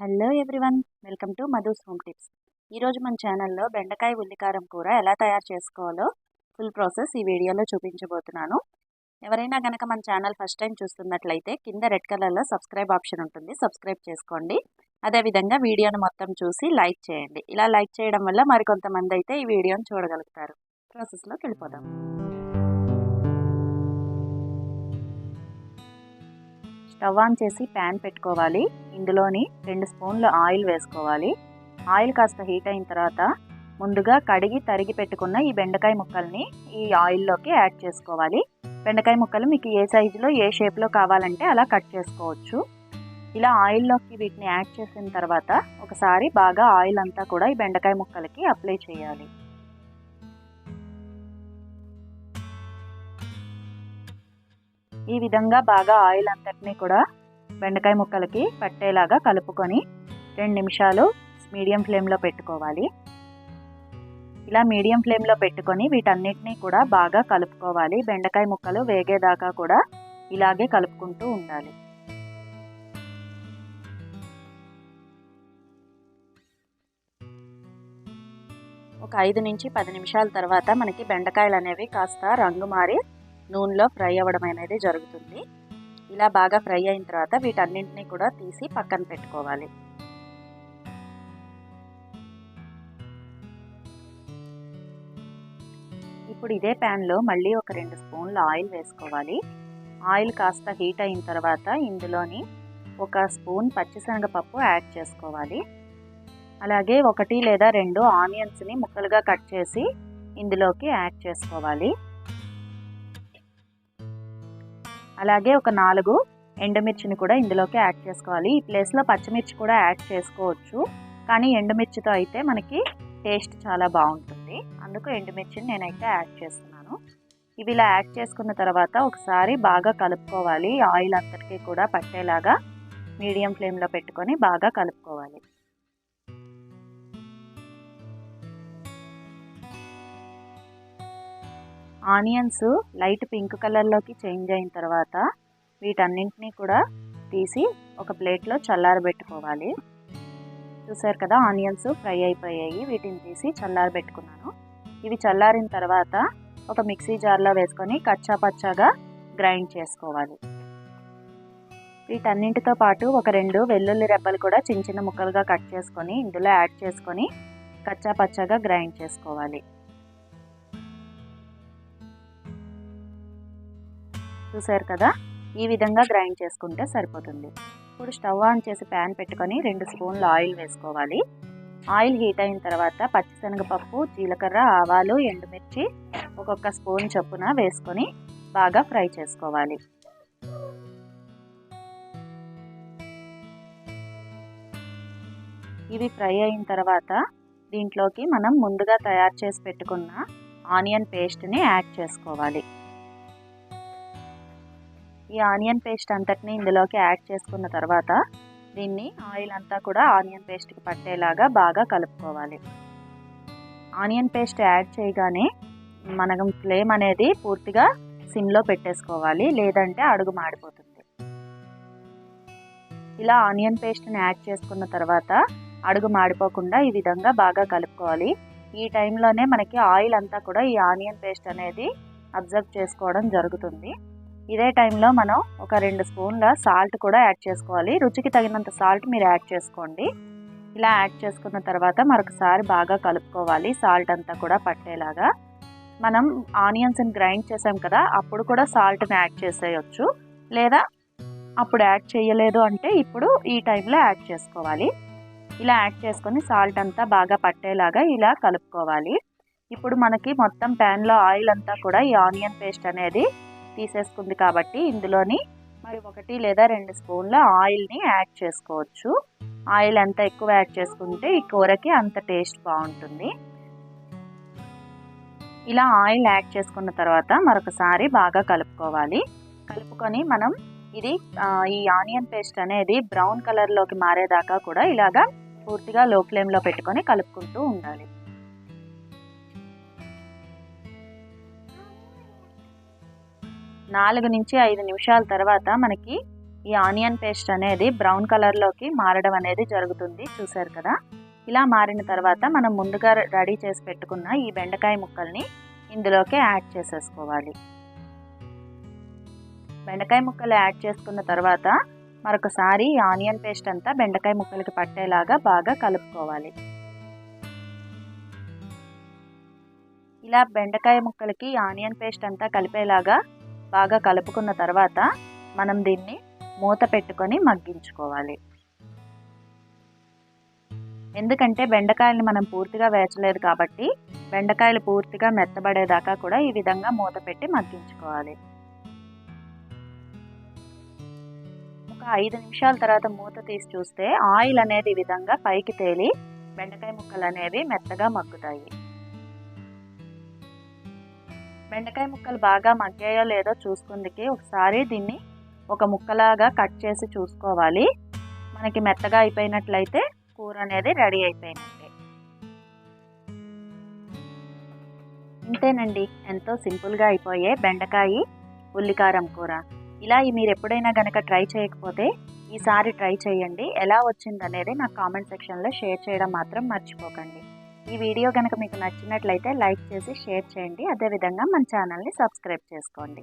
Hello everyone welcome to Madhu's home tips. ఈరోజు మన ఛానల్లో బెండకాయ ఉల్లికారం కూర ఎలా తయారు చేసుకోవాలో ఫుల్ ప్రాసెస్ ఈ వీడియోలో చూపించబోతున్నాను. ఎవరైనా కనుక మన ఛానల్ ఫస్ట్ టైం చూస్తున్నట్లయితే కింద రెడ్ కలర్లో సబ్స్క్రైబ్ ఆప్షన్ ఉంటుంది సబ్స్క్రైబ్ చేసుకోండి. అదేవిధంగా వీడియోను మొత్తం చూసి లైక్ చేయండి. ఇలా లైక్ చేయడం వల్ల మరికొంతమంది అయితే ఈ వీడియోను చూడగలుగుతారు. ప్రాసెస్లోకి వెళ్ళిపోదాం. స్టవ్ ఆన్ చేసి ప్యాన్ పెట్టుకోవాలి. ఇందులోని రెండు స్పూన్లు ఆయిల్ వేసుకోవాలి. ఆయిల్ కాస్త హీట్ అయిన తర్వాత ముందుగా కడిగి తరిగి పెట్టుకున్న ఈ బెండకాయ ముక్కల్ని ఈ ఆయిల్లోకి యాడ్ చేసుకోవాలి. బెండకాయ ముక్కలు మీకు ఏ సైజులో ఏ షేప్లో కావాలంటే అలా కట్ చేసుకోవచ్చు. ఇలా ఆయిల్లోకి వీటిని యాడ్ చేసిన తర్వాత ఒకసారి బాగా ఆయిల్ అంతా కూడా ఈ బెండకాయ ముక్కలకి అప్లై చేయాలి. ఈ విధంగా బాగా ఆయిల్ అంతటినీ కూడా బెండకాయ ముక్కలకి పట్టేలాగా కలుపుకొని రెండు నిమిషాలు మీడియం ఫ్లేమ్లో పెట్టుకోవాలి. ఇలా మీడియం ఫ్లేమ్లో పెట్టుకొని వీటన్నిటినీ కూడా బాగా కలుపుకోవాలి. బెండకాయ ముక్కలు వేగేదాకా కూడా ఇలాగే కలుపుకుంటూ ఉండాలి. ఒక ఐదు నుంచి పది నిమిషాల తర్వాత మనకి బెండకాయలు అనేవి కాస్త రంగు మారి నూనెలో ఫ్రై అవ్వడం అనేది జరుగుతుంది. ఇలా బాగా ఫ్రై అయిన తర్వాత వీటన్నింటినీ కూడా తీసి పక్కన పెట్టుకోవాలి. ఇప్పుడు ఇదే ప్యాన్లో మళ్ళీ ఒక రెండు స్పూన్ల ఆయిల్ వేసుకోవాలి. ఆయిల్ కాస్త హీట్ అయిన తర్వాత ఇందులోని ఒక స్పూన్ పచ్చిశనగపప్పు యాడ్ చేసుకోవాలి. అలాగే ఒకటి లేదా రెండు ఆనియన్స్ని ముక్కలుగా కట్ చేసి ఇందులోకి యాడ్ చేసుకోవాలి. అలాగే ఒక నాలుగు ఎండుమిర్చిని కూడా ఇందులోకి యాడ్ చేసుకోవాలి. ఈ ప్లేస్లో పచ్చిమిర్చి కూడా యాడ్ చేసుకోవచ్చు. కానీ ఎండుమిర్చితో అయితే మనకి టేస్ట్ చాలా బాగుంటుంది. అందుకు ఎండుమిర్చిని నేనైతే యాడ్ చేస్తున్నాను. ఇవి ఇలా యాడ్ చేసుకున్న తర్వాత ఒకసారి బాగా కలుపుకోవాలి. ఆయిల్ అంతటికీ కూడా పట్టేలాగా మీడియం ఫ్లేమ్లో పెట్టుకొని బాగా కలుపుకోవాలి. ఆనియన్స్ లైట్ పింక్ కలర్లోకి చేంజ్ అయిన తర్వాత వీటన్నింటినీ కూడా తీసి ఒక ప్లేట్లో చల్లారబెట్టుకోవాలి. చూసారు కదా ఆనియన్స్ ఫ్రై అయిపోయాయి. వీటిని తీసి చల్లారబెట్టుకున్నాను. ఇవి చల్లారిన తర్వాత ఒక మిక్సీ జార్లో వేసుకొని కచ్చా పచ్చాగా గ్రైండ్ చేసుకోవాలి. వీటన్నింటితో పాటు ఒక రెండు వెల్లుల్లి రెబ్బలు కూడా చిన్న చిన్న ముక్కలుగా కట్ చేసుకొని ఇందులో యాడ్ చేసుకొని కచ్చా పచ్చాగా గ్రైండ్ చేసుకోవాలి. చూసారు కదా? ఈ విధంగా గ్రైండ్ చేసుకుంటే సరిపోతుంది. ఇప్పుడు స్టవ్ ఆన్ చేసి ప్యాన్ పెట్టుకొని రెండు స్పూన్ల ఆయిల్ వేసుకోవాలి. ఆయిల్ హీట్ అయిన తర్వాత పచ్చిశనగపప్పు జీలకర్ర ఆవాలు ఎండుమిర్చి ఒక్కొక్క స్పూన్ చొప్పున వేసుకొని బాగా ఫ్రై చేసుకోవాలి. ఇవి ఫ్రై అయిన తర్వాత దీంట్లోకి మనం ముందుగా తయారు చేసి పెట్టుకున్న ఆనియన్ పేస్ట్ని యాడ్ చేసుకోవాలి. ఈ ఆనియన్ పేస్ట్ అంతటిని ఇందులోకి యాడ్ చేసుకున్న తర్వాత దీన్ని ఆయిల్ అంతా కూడా ఆనియన్ పేస్ట్కి పట్టేలాగా బాగా కలుపుకోవాలి. ఆనియన్ పేస్ట్ యాడ్ చేయగానే మనం ఫ్లేమ్ అనేది పూర్తిగా సిమ్లో పెట్టేసుకోవాలి లేదంటే అడుగు మాడిపోతుంది. ఇలా ఆనియన్ పేస్ట్ని యాడ్ చేసుకున్న తర్వాత అడుగు మాడిపోకుండా ఈ విధంగా బాగా కలుపుకోవాలి. ఈ టైంలోనే మనకి ఆయిల్ అంతా కూడా ఈ ఆనియన్ పేస్ట్ అనేది అబ్జర్వ్ చేసుకోవడం జరుగుతుంది. ఇదే టైంలో మనం ఒక రెండు స్పూన్ల సాల్ట్ కూడా యాడ్ చేసుకోవాలి. రుచికి తగినంత సాల్ట్ మీరు యాడ్ చేసుకోండి. ఇలా యాడ్ చేసుకున్న తర్వాత మరొకసారి బాగా కలుపుకోవాలి సాల్ట్ అంతా కూడా పట్టేలాగా. మనం ఆనియన్స్ని గ్రైండ్ చేసాం కదా అప్పుడు కూడా సాల్ట్ని యాడ్ చేసేయచ్చు. లేదా అప్పుడు యాడ్ చేయలేదు అంటే ఇప్పుడు ఈ టైంలో యాడ్ చేసుకోవాలి. ఇలా యాడ్ చేసుకొని సాల్ట్ అంతా బాగా పట్టేలాగా ఇలా కలుపుకోవాలి. ఇప్పుడు మనకి మొత్తం ప్యాన్లో ఆయిల్ అంతా కూడా ఈ ఆనియన్ పేస్ట్ అనేది తీసేసుకుంది కాబట్టి ఇందులోని మరి ఒకటి లేదా రెండు స్పూన్ల ఆయిల్ని యాడ్ చేసుకోవచ్చు. ఆయిల్ ఎంత ఎక్కువ యాడ్ చేసుకుంటే ఈ కూరకి అంత టేస్ట్ బాగుంటుంది. ఇలా ఆయిల్ యాడ్ చేసుకున్న తర్వాత మరొకసారి బాగా కలుపుకోవాలి. కలుపుకొని మనం ఇది ఈ ఆనియన్ పేస్ట్ అనేది బ్రౌన్ కలర్లోకి మారేదాకా కూడా ఇలాగా పూర్తిగా లో ఫ్లేమ్లో పెట్టుకొని కలుపుకుంటూ ఉండాలి. నాలుగు నుంచి ఐదు నిమిషాల తర్వాత మనకి ఈ ఆనియన్ పేస్ట్ అనేది బ్రౌన్ కలర్లోకి మారడం అనేది జరుగుతుంది. చూసారు కదా? ఇలా మారిన తర్వాత మనం ముందుగా రెడీ చేసి పెట్టుకున్న ఈ బెండకాయ ముక్కల్ని ఇందులోకి యాడ్ చేసేసుకోవాలి. బెండకాయ ముక్కలు యాడ్ చేసుకున్న తర్వాత మరొకసారి ఈ ఆనియన్ పేస్ట్ అంతా బెండకాయ ముక్కలకి పట్టేలాగా బాగా కలుపుకోవాలి. ఇలా బెండకాయ ముక్కలకి ఆనియన్ పేస్ట్ అంతా కలిపేలాగా బాగా కలుపుకున్న తర్వాత మనం దీన్ని మూత పెట్టుకొని మగ్గించుకోవాలి. ఎందుకంటే బెండకాయల్ని మనం పూర్తిగా వేచలేదు కాబట్టి బెండకాయలు పూర్తిగా మెత్తబడేదాకా కూడా ఈ విధంగా మూత పెట్టి మగ్గించుకోవాలి. ఒక ఐదు నిమిషాల తర్వాత మూత తీసి చూస్తే ఆయిల్ అనేది ఈ విధంగా పైకి తేలి బెండకాయ ముక్కలు అనేవి మెత్తగా మగ్గుతాయి. బెండకాయ ముక్కలు బాగా మగ్గాయో లేదో చూసుకుందికి ఒకసారి దీన్ని ఒక ముక్కలాగా కట్ చేసి చూసుకోవాలి. మనకి మెత్తగా అయిపోయినట్లయితే కూర అనేది రెడీ అయిపోయినట్టే. ఇంతేనండి. ఎంతో సింపుల్గా అయిపోయే బెండకాయ ఉల్లికారం కూర. ఇలా మీరు ఎప్పుడైనా కనుక ట్రై చేయకపోతే ఈసారి ట్రై చేయండి. ఎలా వచ్చిందనేది నాకు కామెంట్ సెక్షన్లో షేర్ చేయడం మాత్రం మర్చిపోకండి. ఈ వీడియో కనుక మీకు నచ్చినట్లయితే లైక్ చేసి షేర్ చేయండి. అదేవిధంగా మన ఛానల్ని సబ్స్క్రైబ్ చేసుకోండి.